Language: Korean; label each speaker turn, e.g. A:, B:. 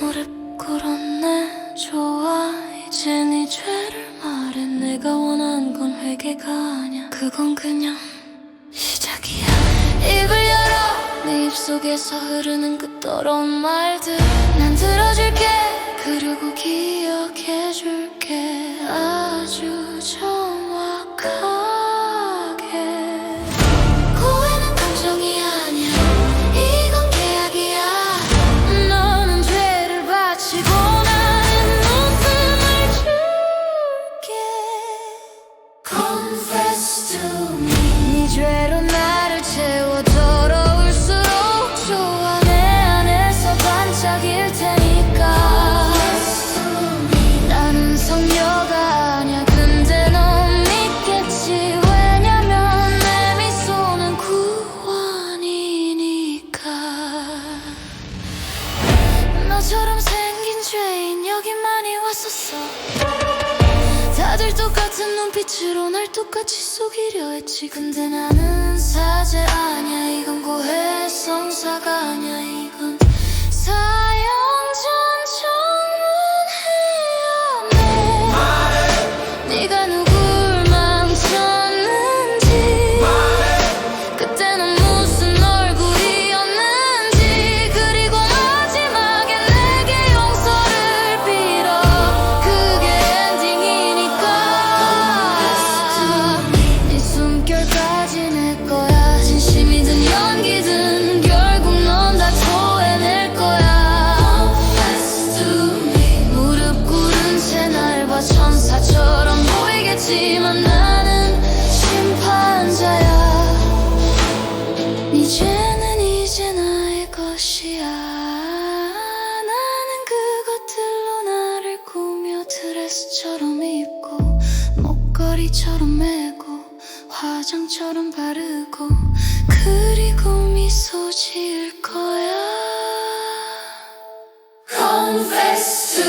A: 무릎 꿇었네. 좋아 이젠 이 네 죄를 말해. 내가 원한 건 회개가 아니야. 그건 그냥 시작이야. 입을 열어. 내 입속에서 흐르는 그 더러운 말들. 난 들어줄게. 네 죄로 나를 채워 더러울수록 좋아. 내 안에서 반짝일 테니까. 나는 성녀가 아니야. 근데 넌 믿겠지. 왜냐면 내 미소는 구원이니까. 너처럼 생긴 죄인 여기 많이 왔었어 다들 똑같은 눈빛으로 날 똑같이 속이려 했지. 근데 나는 사제 아니야. 이건 고해성 천사처럼 보이겠지만 나는 심판자야. 이제는 이제 나의 것이야. 나는 그것들로 나를 꾸며 드레스처럼 입고 목걸이처럼 메고 화장처럼 바르고 그리고 미소 지을 거야. Confess to